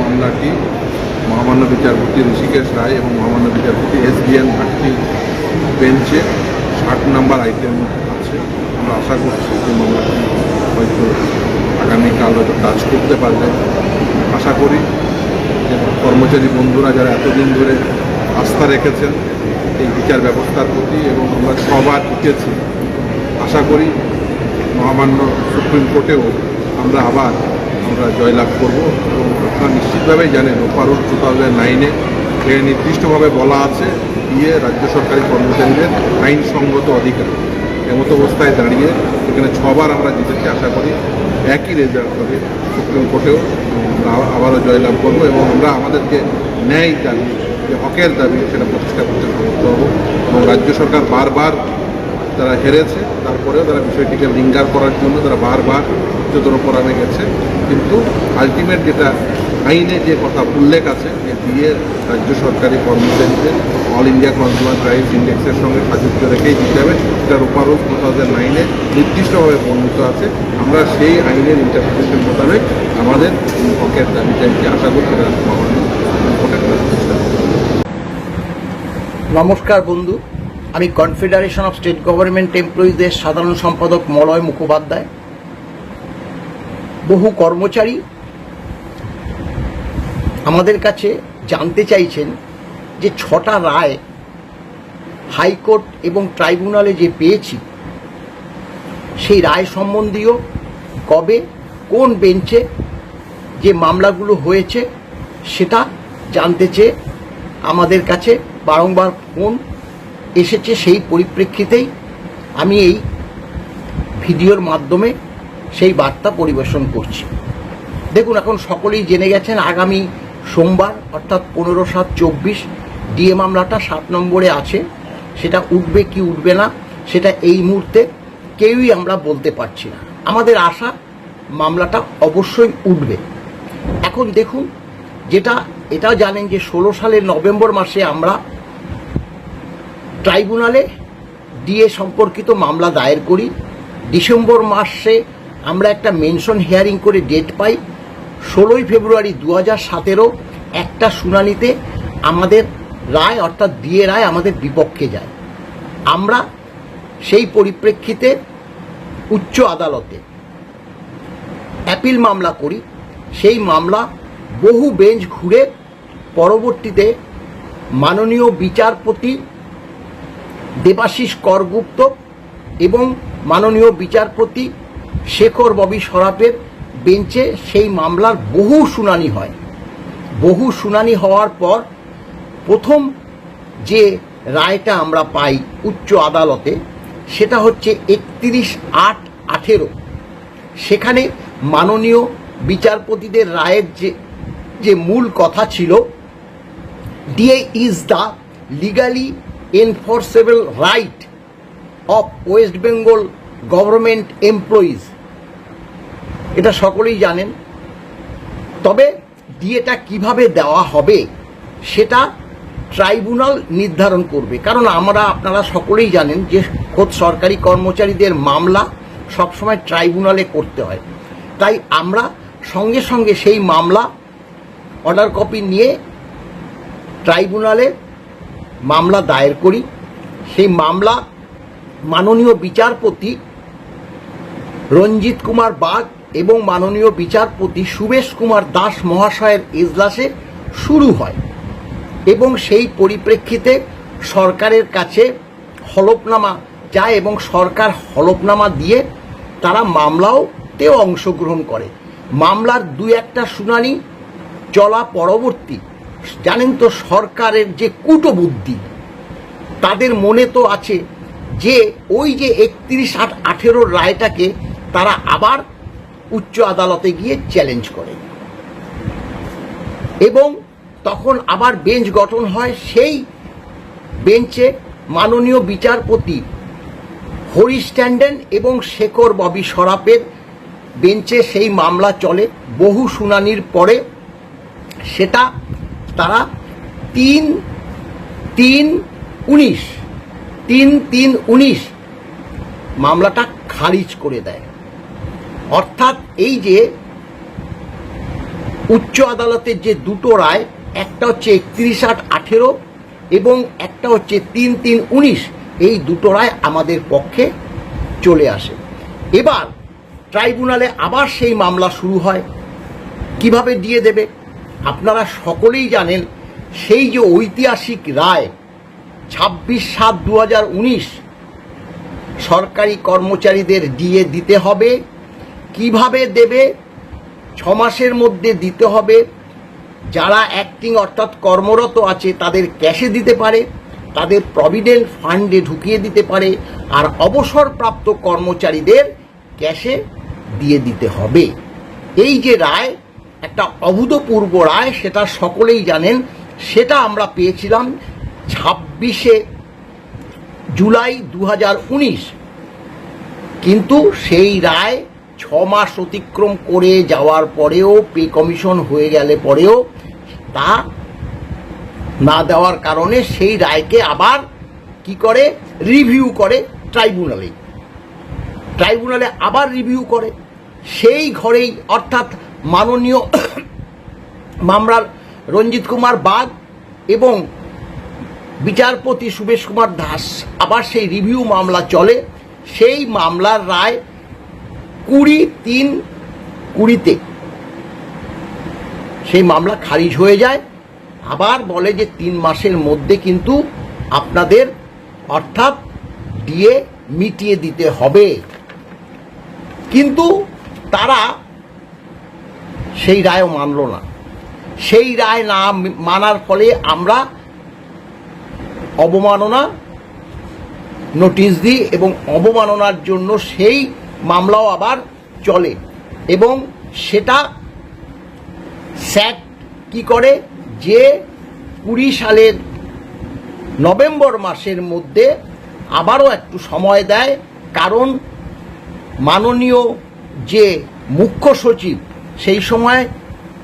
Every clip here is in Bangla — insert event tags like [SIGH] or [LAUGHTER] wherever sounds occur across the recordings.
মামলাটি মহামান্য বিচারপতি ঋষিকেশ রায় এবং মহামান্য বিচারপতি এস বি এন ভাট্টি বেঞ্চে ষাট নাম্বার আইটেম আছে। আমরা আশা করছি যে মামলাটি হয়তো আগামীকাল হয়তো কাজ করতে পারবে। আশা করি যে কর্মচারী বন্ধুরা যারা এতদিন ধরে আস্থা রেখেছেন এই বিচার ব্যবস্থার প্রতি এবং আমরা ছবার জিতেছি আশা করি মহামান্য সুপ্রিম কোর্টেও আমরা আবার আমরা জয়লাভ করব এবং আপনারা নিশ্চিতভাবেই জানেন ওপারুল টু থাউজেন্ড নাইনে নির্দিষ্টভাবে বলা আছে দিয়ে রাজ্য সরকারি কর্মচারীদের আইনসঙ্গত অধিকার। এমত অবস্থায় দাঁড়িয়ে এখানে ছবার আমরা জিতেছি আশা করি। একই রেজাল্ট হবে সুপ্রিম কোর্টেও। আবারও জয়লাভ করব এবং আমরা আমাদেরকে ন্যায় দাবি, যে হকের দাবি সেটা প্রতিষ্ঠা করতে সমর্থ হব এবং রাজ্য সরকার বারবার তারা হেরেছে, তারপরেও তারা বিষয়টিকে লিঙ্গার করার জন্য তারা বারবার উচ্চতর ফোরামে গেছে। কিন্তু আলটিমেট যেটা আইনে যে কথা উল্লেখ আছে, যে দিয়ে রাজ্য সরকারি কর্মচারীদের অল ইন্ডিয়া কনজিউমার প্রাইস ইন্ডেক্সের সঙ্গে সাযুজ্য রেখেই দিতে হবে সেটার উপরও টু থাউজেন্ড নাইনে নির্দিষ্টভাবে বর্ণিত আছে আমরা সেই আইনের ইন্টারপ্রিটেশন মোতাবেক আমাদের হকের দাবি চাইছি আশা করি সেটা। নমস্কার বন্ধু, আমি কনফেডারেশন অফ স্টেট গভর্নমেন্ট এমপ্লয়িজের সাধারণ সম্পাদক মলয় মুখোপাধ্যায় বহু কর্মচারী আমাদের কাছে জানতে চাইছেন যে ছটা রায় হাইকোর্ট এবং ট্রাইব্যুনালে যে পেয়েছি, সেই রায় সম্বন্ধীয় কবে, কোন বেঞ্চে যে মামলাগুলো হয়েছে সেটা জানতে চেয়ে আমাদের কাছে বারংবার ফোন এসেছে সেই পরিপ্রেক্ষিতেই আমি এই ভিডিওর মাধ্যমে সেই বার্তা পরিবেশন করছি। দেখুন, এখন সকলেই জেনে গেছেন আগামী সোমবার, অর্থাৎ পনেরো সাত চব্বিশ, ডিএ মামলাটা সাত নম্বরে আছে। সেটা উঠবে কি উঠবে না, সেটা এই মুহূর্তে কেউই আমরা বলতে পারছি না। আমাদের আশা, মামলাটা অবশ্যই উঠবে। এখন দেখুন, যেটা এটা জানেন যে ষোলো সালের নভেম্বর মাসে আমরা ট্রাইব্যুনালে ডিএ সম্পর্কিত মামলা দায়ের করি। ডিসেম্বর মাসে আমরা একটা মেনশন হিয়ারিং করে ডেট পাই। ষোলোই ফেব্রুয়ারি দু হাজার সতেরো একটা শুনানিতে আমাদের রায়, অর্থাৎ ডিএ রায় আমাদের বিপক্ষে যায়। আমরা সেই পরিপ্রেক্ষিতে উচ্চ আদালতে অ্যাপিল মামলা করি। সেই মামলা বহু বেঞ্চ ঘুরে পরবর্তীতে মাননীয় বিচারপতি দেবাশিস করগুপ্ত এবং মাননীয় বিচারপতি শেখর ববি সরাফের বেঞ্চে সেই মামলার বহু শুনানি হয়। বহু শুনানি হওয়ার পর প্রথম যে রায়টা আমরা পাই উচ্চ আদালতে, সেটা হচ্ছে একত্রিশ আট আঠেরো। সেখানে মাননীয় বিচারপতিদের রায়ের যে যে মূল কথা ছিল DA is the legally enforceable right of West Bengal Government employees এটা সকলেই জানেন। তবে ডিএটা কীভাবে দেওয়া হবে সেটা ট্রাইব্যুনাল নির্ধারণ করবে। কারণ আমরা, আপনারা সকলেই জানেন যে খোদ সরকারি কর্মচারীদের মামলা সবসময় ট্রাইব্যুনালে করতে হয়। তাই আমরা সঙ্গে সঙ্গে সেই মামলা, অর্ডার কপি নিয়ে ট্রাইব্যুনালে মামলা দায়ের করি। সেই মামলা মাননীয় বিচারপতি রঞ্জিত কুমার বাগ এবং মাননীয় বিচারপতি সুবেশ কুমার দাস মহাশয়ের এজলাসে শুরু হয় এবং সেই পরিপ্রেক্ষিতে সরকারের কাছে হলফনামা যায় এবং সরকার হলফনামা দিয়ে তারা মামলাওতেও অংশগ্রহণ করে। মামলার দু একটা শুনানি চলা পরবর্তী। জানেন তো সরকারের যে কুটবুদ্ধি, তাদের মনে তো আছে যে ওই যে একত্রিশ আট আঠেরোর রায়টাকে তারা আবার উচ্চ আদালতে গিয়ে চ্যালেঞ্জ করে। এবং তখন আবার বেঞ্চ গঠন হয় সেই বেঞ্চে মাননীয় বিচারপতি হরিশ ট্যান্ডেন এবং শেখর ববি সরাপের বেঞ্চে সেই মামলা চলে। বহু শুনানির পরে সেটা তারা তিন তিন, উনিশ, তিন তিন, উনিশ মামলাটা খারিজ করে দেয়। অর্থাৎ এই যে উচ্চ আদালতের যে দুটো রায়, একটা হচ্ছে একত্রিশ আট আঠেরো এবং একটা হচ্ছে তিন তিন উনিশ, এই দুটো রায় আমাদের পক্ষে চলে আসে। এবার ট্রাইব্যুনালে আবার সেই মামলা শুরু হয়। কীভাবে দিয়ে দেবে? আপনারা সকলেই জানেন, সেই যে ঐতিহাসিক রায়, ছাব্বিশ সাত দু সরকারি কর্মচারীদের দিয়ে দিতে হবে। কীভাবে দেবে? ছ মাসের মধ্যে দিতে হবে। যারা অ্যাক্টিং অর্থাৎ কর্মরত আছে, তাদের ক্যাশে দিতে পারে, তাদের প্রভিডেন্ট ফান্ডে ঢুকিয়ে দিতে পারে, আর অবসরপ্রাপ্ত কর্মচারীদের ক্যাশে দিয়ে দিতে হবে। এই যে রায়, একটা অভূতপূর্ব রায়, সেটা সকলেই জানেন। সেটা আমরা পেয়েছিলাম ছাব্বিশে জুলাই দু হাজার উনিশ। কিন্তু সেই রায় ছ মাস অতিক্রম করে যাওয়ার পরেও পে কমিশন হয়ে গেলে পরেও তা না দেওয়ার কারণে সেই রায়কে আবার কি করে? রিভিউ করে ট্রাইব্যুনালে। ট্রাইব্যুনালে আবার রিভিউ করে। সেই ঘরেই অর্থাৎ মাননীয় মামলার রঞ্জিত কুমার বাগ এবং বিচারপতি সুবেশ কুমার দাস আবার সেই রিভিউ মামলা চলে। সেই মামলার রায় কুড়ি তিন কুড়িতে। সেই মামলা খারিজ হয়ে যায়। আবার বলে যে তিন মাসের মধ্যে কিন্তু আপনাদের অর্থাৎ ডিএ মিটিয়ে দিতে হবে। কিন্তু তারা সেই রায়ও মানল না। সেই রায় না মানার ফলে আমরা অবমাননা নোটিশ দিই এবং অবমাননার জন্য সেই মামলাও আবার চলে। এবং সেটা স্যাট কি করে? যে কুড়ি সালের নভেম্বর মাসের মধ্যে আবারও একটু সময় দেয়, কারণ মাননীয় যে মুখ্য সচিব সেই সময়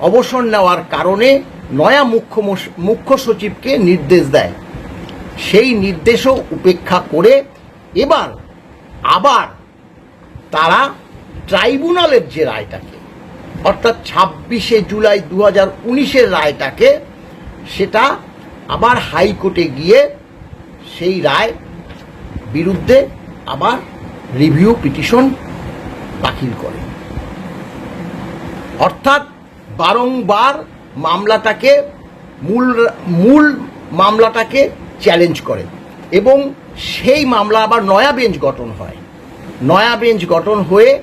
অবসর নেওয়ার কারণে নয়া মুখ্য মুখ্য সচিবকে নির্দেশ দেয়। সেই নির্দেশও উপেক্ষা করে এবার আবার তারা ট্রাইব্যুনালের যে রায়টাকে, অর্থাৎ ছাব্বিশে জুলাই দু হাজার উনিশের রায়টাকে, সেটা আবার হাইকোর্টে গিয়ে সেই রায় বিরুদ্ধে আবার রিভিউ পিটিশন দাখিল করে। অর্থাৎ বারংবার মামলাটাকে, মূল মূল মামলাটাকে চ্যালেঞ্জ করে এবং সেই মামলা আবার নয়া বেঞ্চ গঠন হয়। নয়া বেঞ্চ গঠন হয়ে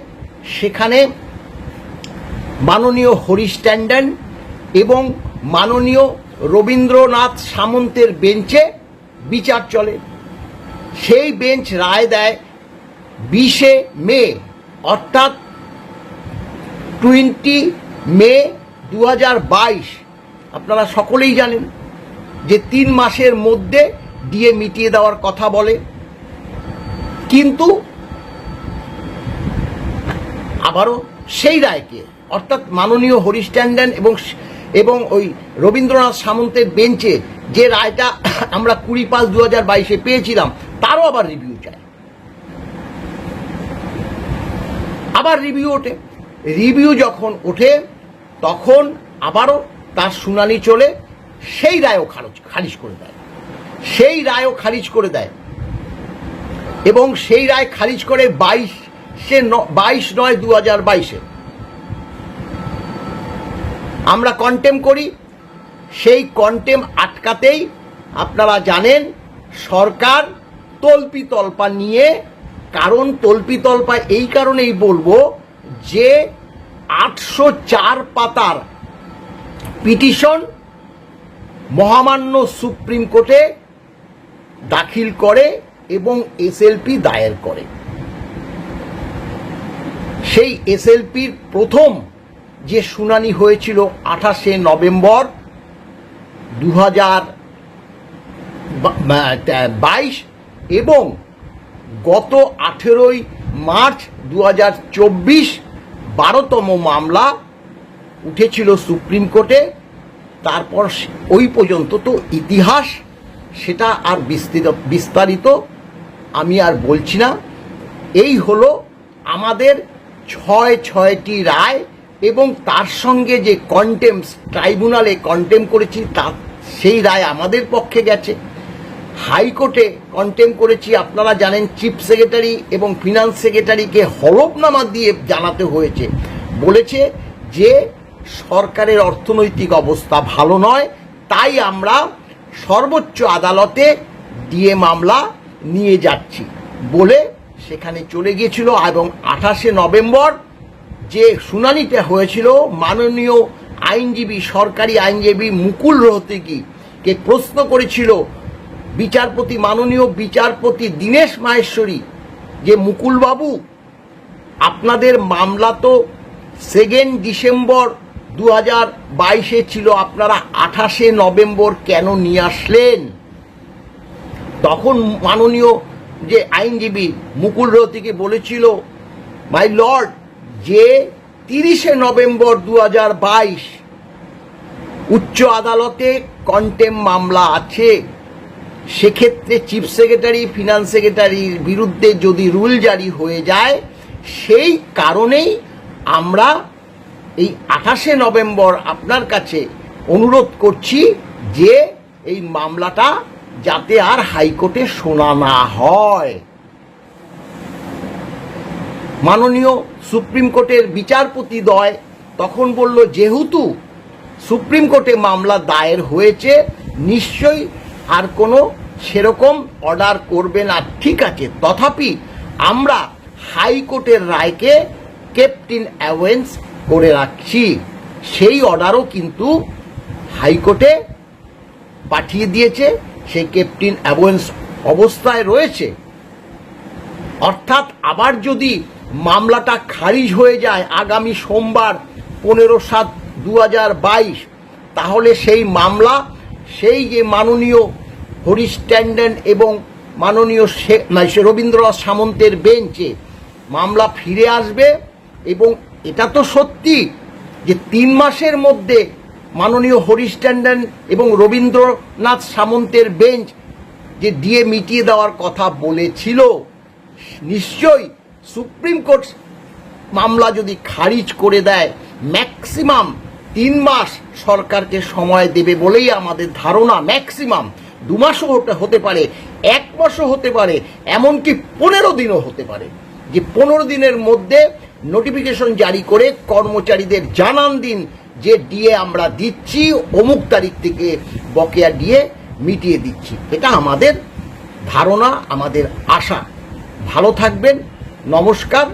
সেখানে মাননীয় হরিশ ট্যান্ডন এবং মাননীয় রবীন্দ্রনাথ সামন্তের বেঞ্চে বিচার চলে। সেই বেঞ্চ রায় দেয় বিশে মে, অর্থাৎ টোয়েন্টি মে দু হাজার বাইশ। আপনারা সকলেই জানেন যে তিন মাসের মধ্যে দিয়ে মিটিয়ে দেওয়ার কথা বলে। কিন্তু আবারও সেই রায়কে, অর্থাৎ মাননীয় হরিশ ট্যান্ডন এবং এবং ওই রবীন্দ্রনাথ সামন্তের বেঞ্চে যে রায়টা [COUGHS] আমরা কুড়ি পাঁচ দু হাজার বাইশে পেয়েছিলাম, তারও আবার রিভিউ চায় আবার রিভিউ ওঠে। রিভিউ যখন ওঠে, তখন আবারও তার শুনানি চলে, সেই রায়ও খারজ, খারিজ করে দেয়। সেই রায়ও খারিজ করে দেয়। এবং সেই রায় খারিজ করে বাইশে বাইশ নয় দু হাজার বাইশে। আমরা কন্টেম করি, সেই কন্টেম আটকাতেই আপনারা জানেন, সরকার তল্পি তল্পা নিয়ে, কারণ তল্পি তল্পা এই কারণেই বলব যে আটশো চার পাতার পিটিশন মহামান্য সুপ্রিম কোর্টে দাখিল করে এবং এসএলপি দায়ের করে। সেই এসএলপির প্রথম যে শুনানি হয়েছিল আঠাশে নভেম্বর দু বাইশ এবং গত আঠেরোই মার্চ দু হাজার চব্বিশ বারোতম মামলা উঠেছিল সুপ্রিম কোর্টে। তারপর ওই পর্যন্ত তো ইতিহাস, সেটা আর বিস্তৃত, বিস্তারিত আমি আর বলছি না। এই হলো আমাদের ছয় ছয়টি রায় এবং তার সঙ্গে যে কন্টেম্পস ট্রাইব্যুনালে কন্টেম করেছি, তা সেই রায় আমাদের পক্ষে গেছে। হাইকোর্টে কন্টেম করেছি, আপনারা জানেন চিফ সেক্রেটারি এবং ফিনান্স সেক্রেটারিকে হলফনামা দিয়ে জানাতে হয়েছে। বলেছে যে, সরকারের অর্থনৈতিক অবস্থা ভালো নয়, তাই আমরা সর্বোচ্চ আদালতে দিয়ে মামলা নিয়ে যাচ্ছি বলে সেখানে চলে গিয়েছিল এবং আঠাশে নভেম্বর যে শুনানিটা হয়েছিল, মাননীয় আইনজীবী, সরকারি আইনজীবী মুকুল রোহতগি কে প্রশ্ন করেছিল, বিচারপতি, মাননীয় বিচারপতি দীনেশ মাহেশ্বরী যে, মুকুলবাবু, আপনাদের মামলা তো সেকেন্ড ডিসেম্বর দু হাজার বাইশে ছিল, আপনারা আঠাশে নভেম্বর কেন নিয়ে আসলেন? তখন মাননীয় যে আইনজীবী মুকুল রতিকে বলেছিল মাই লর্ড যে তিরিশে নভেম্বর দু হাজার বাইশ উচ্চ আদালতে কন্টেম মামলা আছে, সেক্ষেত্রে চিফ সেক্রেটারি, ফিনান্স সেক্রেটারির বিরুদ্ধে যদি রুল জারি হয়ে যায়, সেই কারণেই আমরা এই আঠাশে নভেম্বর আপনার কাছে অনুরোধ করছি যে এই মামলাটা যাতে আর হাইকোর্টে শোনা না হয়। মাননীয় সুপ্রিম কোর্টের বিচারপতি দয় তখন বলল, যেহেতু সুপ্রিম কোর্টে মামলা দায়ের হয়েছে, নিশ্চয়ই আর কোনো সেরকম অর্ডার করবে না। ঠিক আছে, তথাপি আমরা হাইকোর্টের রায়কে কেপটিন অ্যাওয়েন্স করে রাখছি। সেই অর্ডারও কিন্তু হাইকোর্টে পাঠিয়ে দিয়েছে। সেই ক্যাপ্টেন অ্যাবোয়েন্স অবস্থায় রয়েছে। অর্থাৎ আবার যদি মামলাটা খারিজ হয়ে যায় আগামী সোমবার পনেরো সাত দু বাইশ, তাহলে সেই মামলা, সেই যে মাননীয় হরিশ ট্যান্ডন এবং মাননীয় সে রবীন্দ্রনাথ সামন্তের বেঞ্চে মামলা ফিরে আসবে এবং এটা তো সত্যি যে তিন মাসের মধ্যে মাননীয় হরিশ ট্যান্ডন এবং রবীন্দ্রনাথ সামন্তের বেঞ্চ যে দিয়ে মিটিয়ে দেওয়ার কথা বলেছিল, নিশ্চয়ই সুপ্রিম কোর্ট মামলা যদি খারিজ করে দেয় ম্যাক্সিমাম তিন মাস সরকারকে সময় দেবে বলেই আমাদের ধারণা ম্যাক্সিমাম দু মাসও হতে পারে, এক মাসও হতে পারে, এমনকি পনেরো দিনও হতে পারে। যে পনেরো দিনের মধ্যে নোটিফিকেশন জারি করে কর্মচারীদের জানান দিন যে ডিএ আমরা দিচ্ছি, অমুক তারিখ থেকে বকেয়া ডিএ মিটিয়ে দিচ্ছি। এটা আমাদের ধারণা, আমাদের আশা। ভালো থাকবেন, নমস্কার।